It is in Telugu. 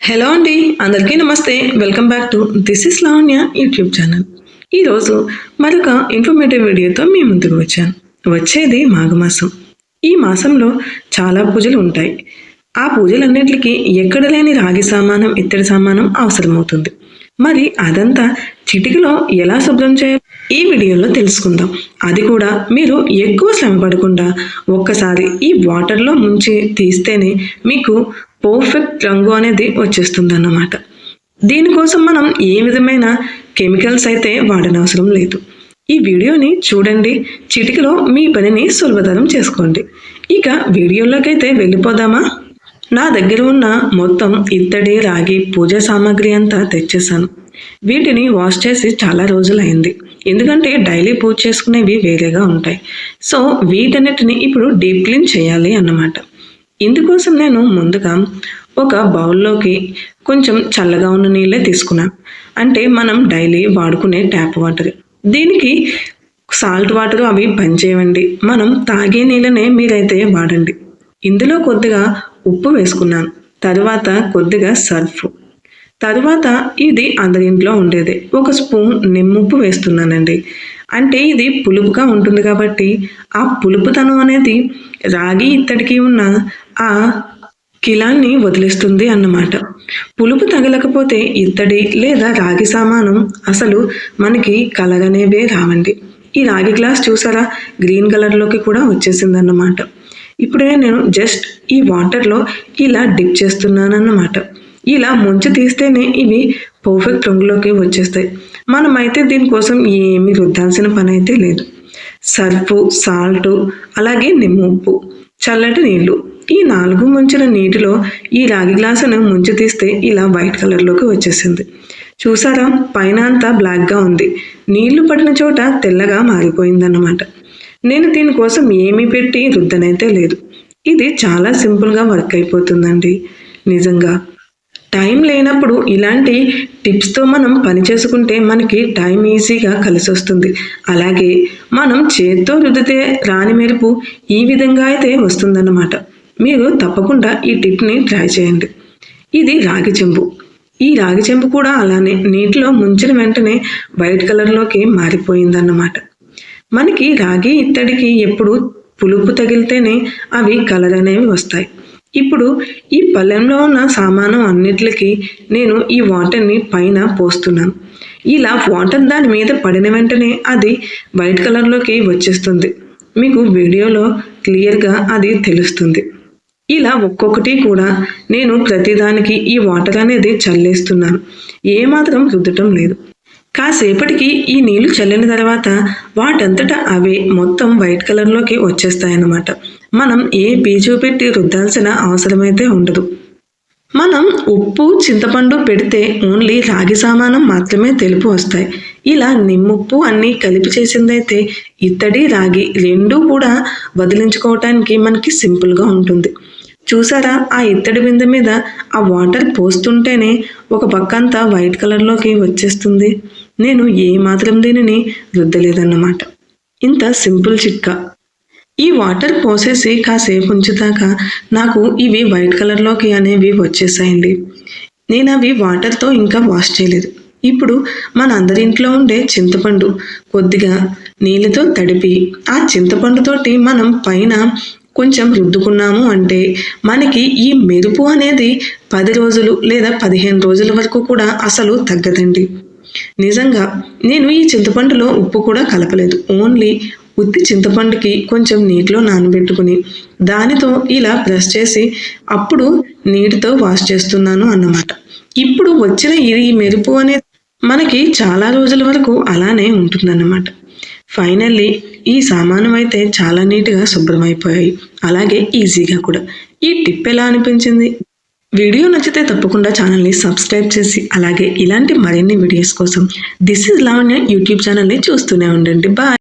హలో అండి అందరికీ నమస్తే. Welcome back to this is Lavanya YouTube channel ఈరోజు మరొక ఇన్ఫర్మేటివ్ వీడియోతో మీ ముందుకు వచ్చాను. వచ్చేది మాఘమాసం. ఈ మాసంలో చాలా పూజలు ఉంటాయి. ఆ పూజలన్నింటికి ఎక్కడ లేని రాగి సామానం ఇత్తడి సామానం అవసరమవుతుంది. మరి అదంతా చిటికలో ఎలా శుభ్రం చేయాలి? ఈ వీడియోలో తెలుసుకుందాం. అది కూడా మీరు ఎక్కువ శ్రమ పడకుండా ఒక్కసారి ఈ వాటర్లో ముంచి తీస్తేనే మీకు పర్ఫెక్ట్ రంగు అనేది వచ్చేస్తుంది అన్నమాట దీనికోసం మనం ఏ విధమైన కెమికల్స్ అయితే వాడనవసరం లేదు. ఈ వీడియోని చూడండి చిటికలో మీ పనిని సులభతరం చేసుకోండి. ఇక వీడియోలోకైతే వెళ్ళిపోదామా? నా దగ్గర ఉన్న మొత్తం ఇత్తడి రాగి పూజ సామాగ్రి అంతా తెచ్చేసాను వీటిని వాష్ చేసి చాలా రోజులైంది. ఎందుకంటే డైలీ పూజ చేసుకునేవి వేరేగా ఉంటాయి. సో వీటన్నిటిని ఇప్పుడు డీప్ క్లీన్ చేయాలి అన్నమాట. ఇందుకోసం నేను ముందుగా ఒక బౌల్లోకి కొంచెం చల్లగా ఉన్న నీళ్ళే తీసుకున్నాను అంటే మనం డైలీ వాడుకునే ట్యాప్ వాటర్. దీనికి సాల్ట్ వాటర్ అవి పనిచేయండి మనం తాగే నీళ్ళనే మీరైతే వాడండి. ఇందులో కొద్దిగా ఉప్పు వేసుకున్నాను. తర్వాత కొద్దిగా సర్ఫ్. తరువాత ఇది అందరి ఇంట్లో ఉండేది. ఒక స్పూన్ నిమ్ముప్పు వేస్తున్నానండి. అంటే ఇది పులుపుగా ఉంటుంది కాబట్టి ఆ పులుపుతనం అనేది రాగి ఇత్తడికి ఉన్న ఆ కిలాన్ని వదిలేస్తుంది అన్నమాట. పులుపు తగలకపోతే ఇత్తడి లేదా రాగి సామానం అసలు మనకి కలగనేవే రావండి. ఈ రాగి గ్లాస్ చూసారా? గ్రీన్ కలర్లోకి కూడా వచ్చేసింది అన్నమాట ఇప్పుడే నేను జస్ట్ ఈ వాటర్లో ఇలా డిప్ చేస్తున్నాను అన్నమాట ఇలా ముంచి తీస్తేనే ఇవి పర్ఫెక్ట్ రంగులోకి వచ్చేస్తాయి. మనమైతే దీనికోసం ఏమీ రుద్దాల్సిన పని అయితే లేదు. సర్పు సాల్ట్ అలాగే నిమ్మ ఉప్పు చల్లటి నీళ్ళు. ఈ నాలుగు ముంచిన నీటిలో ఈ రాగి గ్లాసును ముంచి తీస్తే ఇలా వైట్ కలర్లోకి వచ్చేసింది. చూసారా? పైన అంతా బ్లాక్గా ఉంది. నీళ్ళు పడిన చోట తెల్లగా మారిపోయిందన్నమాట. నేను దీనికోసం ఏమీ పెట్టి రుద్దనైతే లేదు. ఇది చాలా సింపుల్గా వర్క్ అయిపోతుందండి. నిజంగా టైం లేనప్పుడు ఇలాంటి టిప్స్తో మనం పని చేసుకుంటే మనకి టైం ఈజీగా కలిసి వస్తుంది అలాగే మనం చేత్తో రుద్దితే రాని మెరుపు ఈ విధంగా అయితే వస్తుందన్నమాట. మీరు తప్పకుండా ఈ టిప్ని ట్రై చేయండి. ఇది రాగి చెంబు. ఈ రాగి చెంబు కూడా అలానే నీటిలో ముంచిన వెంటనే వైట్ కలర్లోకి మారిపోయిందన్నమాట. మనకి రాగి ఇత్తడికి ఎప్పుడు పులుపు తగిలితేనే అవి కలర్ అనేవి వస్తాయి. ఇప్పుడు ఈ పళ్ళెంలో ఉన్న సామానం అన్నిటికి నేను ఈ వాటర్ని పైన పోస్తున్నాను. ఇలా వాటర్ దాని మీద పడిన వెంటనే అది వైట్ కలర్లోకి వచ్చేస్తుంది. మీకు వీడియోలో క్లియర్గా అది తెలుస్తుంది. ఇలా ఒక్కొక్కటి కూడా నేను ప్రతిదానికి ఈ వాటర్ అనేది చల్లేస్తున్నాను. ఏమాత్రం రుద్దటం లేదు. కాసేపటికి ఈ నీళ్ళు చల్లిన తర్వాత వాటంతటా అవే మొత్తం వైట్ కలర్లోకి వచ్చేస్తాయన్నమాట. మనం ఏ బీజు పెట్టి రుద్దాల్సిన అవసరమైతే ఉండదు. మనం ఉప్పు చింతపండు పెడితే ఓన్లీ రాగి సామానం మాత్రమే తెలుపు వస్తాయి. ఇలా నిమ్ముప్పు అన్నీ కలిపి చేసిందైతే ఇత్తడి రాగి రెండూ కూడా వదిలించుకోవటానికి మనకి సింపుల్గా ఉంటుంది. చూసారా? ఆ ఇత్తడి బిందె మీద ఆ వాటర్ పోస్తుంటేనే ఒక పక్కంతా వైట్ కలర్లోకి వచ్చేస్తుంది. నేను ఏ మాత్రం దీనిని రుద్దలేదన్నమాట. ఇంత సింపుల్ చిట్కా. ఈ వాటర్ పోసేసి కాసేపు ఉంచుతాక నాకు ఇవి వైట్ కలర్లోకి అనేవి వచ్చేసాయండి. నేను అవి వాటర్తో ఇంకా వాష్ చేయలేదు. ఇప్పుడు మన అందరి ఇంట్లో ఉండే చింతపండు కొద్దిగా నీళ్ళతో తడిపి ఆ చింతపండుతోటి మనం పైన కొంచెం రుద్దుకున్నాము అంటే మనకి ఈ మెరుపు అనేది పది రోజులు లేదా పదిహేను రోజుల వరకు కూడా అసలు తగ్గదండి. నిజంగా నేను ఈ చింతపండులో ఉప్పు కూడా కలపలేదు. ఓన్లీ ఉత్తి చింతపండుకి కొంచెం నీటిలో నానబెట్టుకుని దానితో ఇలా బ్రష్ చేసి అప్పుడు నీటితో వాష్ చేస్తున్నాను అన్నమాట. ఇప్పుడు వచ్చిన ఈ మెరుపు అనేది మనకి చాలా రోజుల వరకు అలానే ఉంటుందన్నమాట. ఫైనల్లీ ఈ సామానం అయితే చాలా నీట్గా శుభ్రమైపోయాయి. అలాగే ఈజీగా కూడా. ఈ టిప్ ఎలా అనిపించింది? వీడియో నచ్చితే తప్పకుండా ఛానల్ని సబ్స్క్రైబ్ చేసి అలాగే ఇలాంటి మరిన్ని వీడియోస్ కోసం దిస్ ఇస్ లావణ్య యూట్యూబ్ ఛానల్ని చూస్తూనే ఉండండి. బాయ్